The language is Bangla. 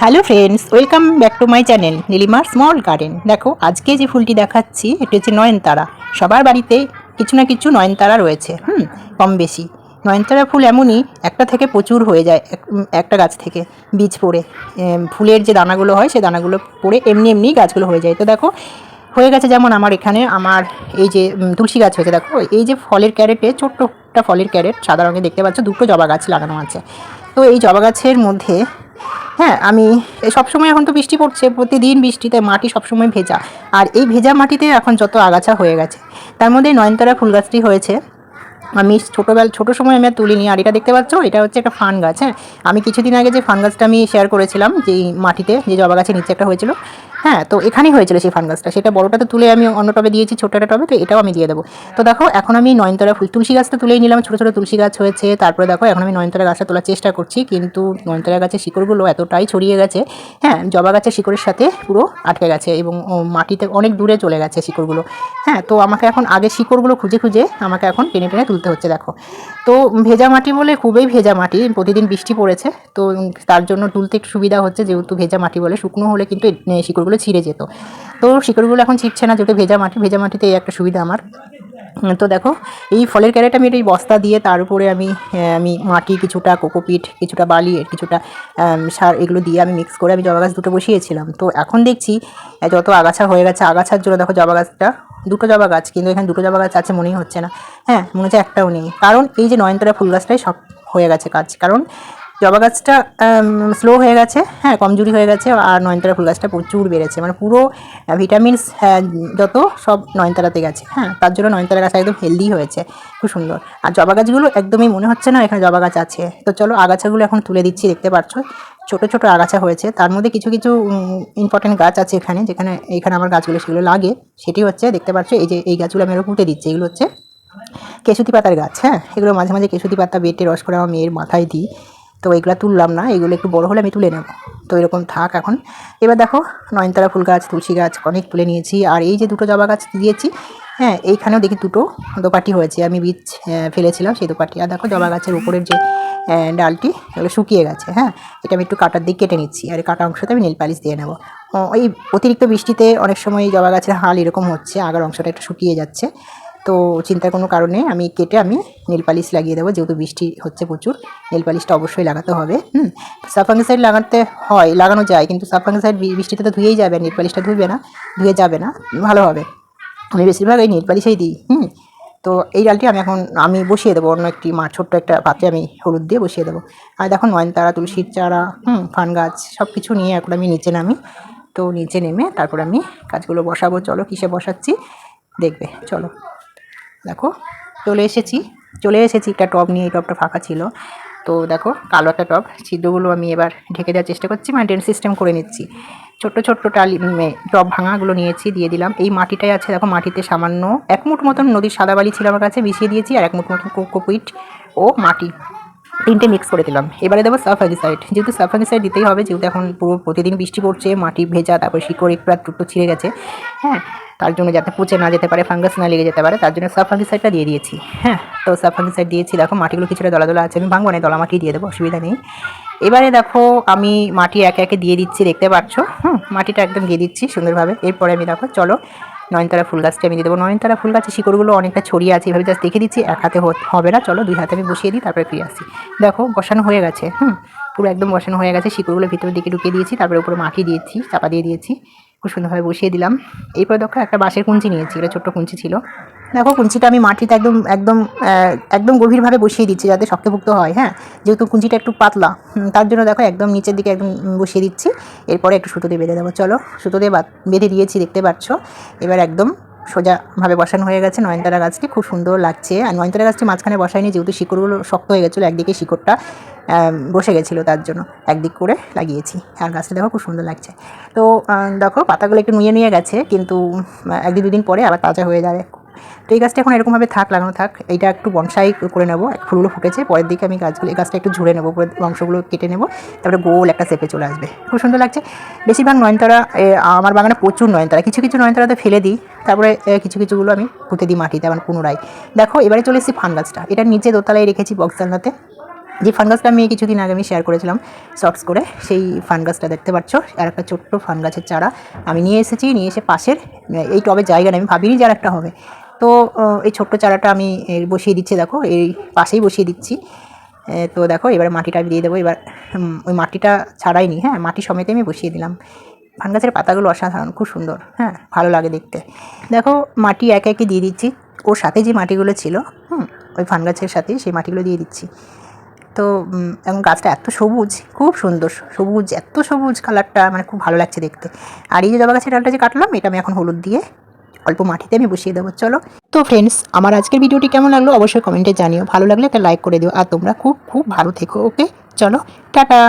Hello friends welcome back to my channel নীলিমার স্মল গার্ডেন দেখো, আজকে যে ফুলটি দেখাচ্ছি, এটি হচ্ছে নয়নতারা। সবার বাড়িতে কিছু না কিছু নয়নতারা রয়েছে। হুম, কম বেশি। নয়নতারা ফুল এমনই একটা থেকে প্রচুর হয়ে যায় একটা গাছ থেকে বীজ পড়ে। ফুলের যে দানাগুলো হয় সেই দানাগুলো পড়ে, এমনি এমনি গাছগুলো হয়ে যায়। তো দেখো, হয়ে গেছে যেমন আমার এখানে, আমার এই যে তুলসী গাছ হয়েছে। দেখো, এই যে ফলের ক্যারেটে ছোট্ট একটা ফলের ক্যারেট, সাদা রঙে দেখতে পাচ্ছ, দুটো জবা গাছ লাগানো আছে। তো এই জবা গাছের মধ্যে হ্যাঁ আমি সবসময় এখন তো বৃষ্টি পড়ছে, প্রতিদিন বৃষ্টিতে মাটি সবসময় ভেজা। আর এই ভেজা মাটিতে এখন যত আগাছা হয়ে গেছে, তার মধ্যে নয়নতারা ফুল গাছটি হয়েছে। আমি ছোটোবেলা, ছোটো সময় আমি আর তুলিনি, আর এটা দেখতে পাচ্ছ? এটা হচ্ছে একটা ফান গাছ হ্যাঁ। আমি কিছুদিন আগে যে ফান গাছটা আমি শেয়ার করেছিলাম যে মাটিতে, যে জবা গাছের নিচে একটা হয়েছিল হ্যাঁ তো এখানেই হয়েছিল সেই ফান গাছটা সেটা বড়টাতে তুলে আমি অন্য টবে দিয়েছি ছোটো একটা টবে তো এটাও আমি দিয়ে দেবো। তো দেখো এখন আমি নয়নতলা ফুল তুলসী গাছটা তুলেই নিলাম ছোটো ছোটো তুলসী গাছ হয়েছে। তারপরে দেখো এখন আমি নয়নতারা গাছটা তোলার চেষ্টা করছি কিন্তু নয়নতারা গাছের শিকড়গুলো এতটাই ছড়িয়ে গেছে হ্যাঁ জবা গাছের শিকড়ের সাথে পুরো আটকে গেছে এবং মাটিতে অনেক দূরে চলে গেছে শিকড়গুলো। হ্যাঁ তো আমাকে এখন আগে শিকড়গুলো খুঁজে খুঁজে আমাকে এখন টেনে টেনে তুলতে হচ্ছে দেখো। তো ভেজা মাটি বলে খুবই ভেজা মাটি প্রতিদিন বৃষ্টি পড়েছে তো তার জন্য তুলতে সুবিধা হচ্ছে যেহেতু ভেজা মাটি বলে শুকনো হলে কিন্তু এ, শিকড়গুলো ছিঁড়ে যেত। তো শিকড়গুলো এখন ছিটছে না, যেহেতু ভেজা মাটি, ভেজা মাটিতে এই একটা সুবিধা আমার। তো দেখো, এই ফলের ক্যারেট আমি এই বস্তা দিয়ে তার উপরে আমি আমি মাটি, কিছুটা কোকোপিট, কিছুটা বালি, কিছুটা সার এগুলো দিয়ে আমি মিক্স করে আমি জবা গাছ দুটো বসিয়েছিলাম। তো এখন দেখছি যত আগাছা হয়ে গেছে, আগাছার জন্য দেখো জবা গাছটা, দুটো জবা গাছ, কিন্তু এখানে দুটো জবা গাছ আছে মনেই হচ্ছে না। হ্যাঁ মনে হচ্ছে একটাও নেই। কারণ এই যে নয়নতারা ফুল গাছটাই সব হয়ে গেছে কাজ। কারণ জবা গাছটা স্লো হয়ে গেছে। হ্যাঁ কমজোরি হয়ে গেছে আর নয়নতারা ফুল গাছটা প্রচুর বেড়েছে। মানে পুরো ভিটামিনস যত সব নয়নতারাতে গেছে। হ্যাঁ তার জন্য নয়নতারা গাছ একদম হেলদি হয়েছে। খুব সুন্দর। আর জবা গাছগুলো একদমই মনে হচ্ছে না এখানে জবা গাছ আছে। তো চলো আগাছাগুলো এখন তুলে দিচ্ছি, দেখতে পাচ্ছ। ছোট ছোট আগাছা হয়েছে। তার মধ্যে কিছু কিছু ইম্পর্টেন্ট গাছ আছে এখানে, যেখানে, এখানে আমার গাছগুলো সেগুলো লাগে। সেটি হচ্ছে, দেখতে পাচ্ছ, এই যে, এই গাছগুলো আমি আরও পুঁতে দিচ্ছি। এগুলো হচ্ছে কেশুতি পাতার গাছ। হ্যাঁ এগুলো মাঝে মাঝে কেশুতি পাতা বেটে রস করে আমার মেয়ের মাথায় দিই। তো এগুলো তুললাম না, এগুলো একটু বড় হলে আমি তুলে নেব। তো এরকম থাক এখন। এবার দেখো, নয়নতারা ফুল গাছ, তুলসী গাছ অনেক তুলে নিয়েছি। আর এই যে দুটো জবা গাছ দিয়েছি হ্যাঁ এইখানেও দেখি দুটো দোপাটি হয়েছে। আমি বীজ ফেলেছিলাম সেই দোপাটি। আর দেখো, জবা গাছের উপরের যে ডালটি, এগুলো শুকিয়ে গেছে হ্যাঁ? এটা আমি একটু কাটার দিক কেটে নিচ্ছি। আর কাটা অংশতে আমি নীল পালিশ দিয়ে নেব। এই অতিরিক্ত বৃষ্টিতে অনেক সময় জবা গাছের হাল এরকম হচ্ছে, আগের অংশটা একটু শুকিয়ে যাচ্ছে। তো চিন্তার কোনো কারণে আমি কেটে আমি নেল পালিশ লাগিয়ে দেবো। যেহেতু বৃষ্টি হচ্ছে প্রচুর, নেল পালিশটা অবশ্যই লাগাতে হবে, হুম? সাফাঙ্গিসাইড লাগাতে হয়, লাগানো যায়, কিন্তু সাফাঙ্গিসাইড বৃষ্টিতে তো ধুয়েই যাবে, নেল পালিশটা ধুবে না, ধুয়ে যাবে না, ভালো হবে। আমি বেশিরভাগ এই নেল পালিশেই দিই, হুম? তো এই ডালটি আমি এখন, আমি বসিয়ে দেবো, অন্য একটি মা ছোট্ট একটা পাত্রে আমি হলুদ দিয়ে বসিয়ে দেবো। আর দেখো নয়নতারা, তুলসীর চারা, হুম, ফান গাছ সব কিছু নিয়ে এখন আমি নিচে নামি। তো নিচে নেমে তারপর আমি কাজগুলো বসাবো। চলো কিসে বসাচ্ছি? দেখবে, চলো। দেখো, চলে এসেছি চলে এসেছি। একটা টব নিয়ে এই টবটা ফাঁকা ছিল। তো দেখো, কালো একটা টব। ছিদ্রগুলো আমি এবার ঢেকে দেওয়ার চেষ্টা করছি মানে ড্রেন সিস্টেম করে নিচ্ছি। ছোট্ট ছোট্ট টালি টপ টব ভাঙাগুলো নিয়েছি, দিয়ে দিলাম। এই মাটিটাই আছে, দেখো, মাটিতে সামান্য এক মুঠ মতন নদীর সাদা বালি ছিল আমার কাছে মিশিয়ে দিয়েছি, আর এক মুঠ মতন কোকোপিট ও মাটি। তিনটে মিক্স করে দিলাম। এবারে দেবো সাফ ফাঙ্গিসাইড যেহেতু সাফ ফাঙ্গিসাইড দিতেই হবে, যেহেতু এখন পুরো প্রতিদিন বৃষ্টি পড়ছে, মাটি ভেজা, তারপর শিকড় একটু টুকটো ছিঁড়ে গেছে হ্যাঁ তার জন্য যাতে পচে না যেতে পারে, ফাঙ্গাস না লেগে যেতে পারে, তার জন্য সাফ ফাঙ্গিসাইডটা দিয়ে দিয়েছি হ্যাঁ। তো সাফ ফাঙ্গিসাইড দিয়েছি, দেখো মাটিগুলো কিছুটা দলা দলা আছে, আমি ভাঙবো না, দলা মাটি দিয়ে দেবো, অসুবিধা নেই। এবারে দেখো, আমি মাটি একে একে দিয়ে দিচ্ছি, দেখতে পাচ্ছ, হুম, মাটিটা একদম দিয়ে দিচ্ছি সুন্দরভাবে। এরপরে আমি দেখো, চলো নয়নতারা ফুল গাছটা আমি দিয়ে দেবো। নয়নতারা ফুল গাছের শিকড়গুলো অনেকটা ছড়িয়ে আছে, এভাবে জাস্ট দেখে দিচ্ছি, এক হাতে হবে না, চলো দুই হাতে আমি বসিয়ে দিই, তারপরে ফিরে আসি। দেখো, বসানো হয়ে গেছে, হুম, পুরো একদম বসানো হয়ে গেছে, শিকড়গুলো ভিতরের দিকে ঢুকিয়ে দিয়েছি, তারপরে উপরে মাখিয়ে দিয়েছি, চাপা দিয়ে দিয়েছি, খুব সুন্দরভাবে বসিয়ে দিলাম। এরপর দেখো একটা বাঁশের কুঞ্চি নিয়েছি, এটা ছোট্ট কুঞ্চি ছিল। দেখো, কুঞ্চিটা আমি মাটিতে একদম একদম একদম গভীরভাবে বসিয়ে দিচ্ছি যাতে শক্তভুক্ত হয় হ্যাঁ? যেহেতু কুঞ্চিটা একটু পাতলা তার জন্য দেখো একদম নিচের দিকে একদম বসিয়ে দিচ্ছি। এরপরে একটু সুতো দিয়ে বেঁধে দেবো। চলো, সুতো দিয়ে বেঁধে দিয়েছি, দেখতে পাচ্ছ? এবার একদম সোজাভাবে বসানো হয়ে গেছে নয়নতারা গাছটি। খুব সুন্দর লাগছে। আর নয়নতারা গাছটি মাঝখানে বসায়নি, যেহেতু শিকড়গুলো শক্ত হয়ে গেছিল, একদিকে শিকড়টা বসে গেছিল, তার জন্য একদিক করে লাগিয়েছি। আর গাছটা দেখো খুব সুন্দর লাগছে। তো দেখো, পাতাগুলো একটু নুয়ে নিয়ে গেছে, কিন্তু একদিন দুদিন পরে আবার তাজা হয়ে যাবে। তো এই গাছটা এখন এরকমভাবে থাক, লাগানো থাক। এইটা একটু বনসাই করে নেব। ফুলগুলো ফুটেছে। পরের দিকে আমি গাছগুলো, এই গাছটা একটু ঝুড়ে নেব পুরো অংশগুলো কেটে নেব। তারপরে গোল একটা শেপে চলে আসবে। খুব সুন্দর লাগছে। বেশিরভাগ নয়নতারা আমার বাগানে প্রচুর নয়নতারা। কিছু কিছু নয়নতারাতে ফেলে দিই। তারপরে কিছু কিছুগুলো আমি পুঁতে দিই মাটিতে আমার পুনরায়। দেখো, এবারে চলে এসেছি ফান গাছটা। এটা নিচে দোতলায় রেখেছি বক্সালনাতে যে ফান গাছটা আমি কিছুদিন আগে আমি শেয়ার করেছিলাম শর্টস করে, সেই ফান গাছটা দেখতে পাচ্ছ। আর একটা ছোট্ট ফান গাছের চারা আমি নিয়ে এসেছি, নিয়ে এসে পাশের এই টবে জায়গা নেই। আমি ভাবিনি যে আর একটা হবে। তো এই ছোট্ট চারাটা আমি বসিয়ে দিচ্ছি, দেখো, এই পাশেই বসিয়ে দিচ্ছি। তো দেখো, এবার মাটিটা আমি দিয়ে দেবো। এবার ওই মাটিটা ছাড়াইনি হ্যাঁ মাটি সমেতে আমি বসিয়ে দিলাম। ফান গাছের পাতাগুলো অসাধারণ, খুব সুন্দর হ্যাঁ ভালো লাগে দেখতে। দেখো, মাটি একে একে দিয়ে দিচ্ছি। ওর সাথে যে মাটিগুলো ছিল, হুম, ওই ফান গাছের সাথে সেই মাটিগুলো দিয়ে দিচ্ছি। তো এবং গাছটা এত সবুজ, খুব সুন্দর, সবুজ, এত সবুজ কালারটা মানে খুব ভালো লাগছে দেখতে। আর এই যে জবা গাছের ডালটা যে কাটলাম, এটা আমি এখন হলুদ দিয়ে অল্প মাটিতে আমি বসিয়ে দেবো, চলো। তো ফ্রেন্ডস আমার আজকের ভিডিওটি কেমন লাগল অবশ্যই কমেন্টে জানিও। ভালো লাগলে একটা লাইক করে দিও। আর তোমরা খুব খুব ভালো থেকো ওকে চলো, টাটা!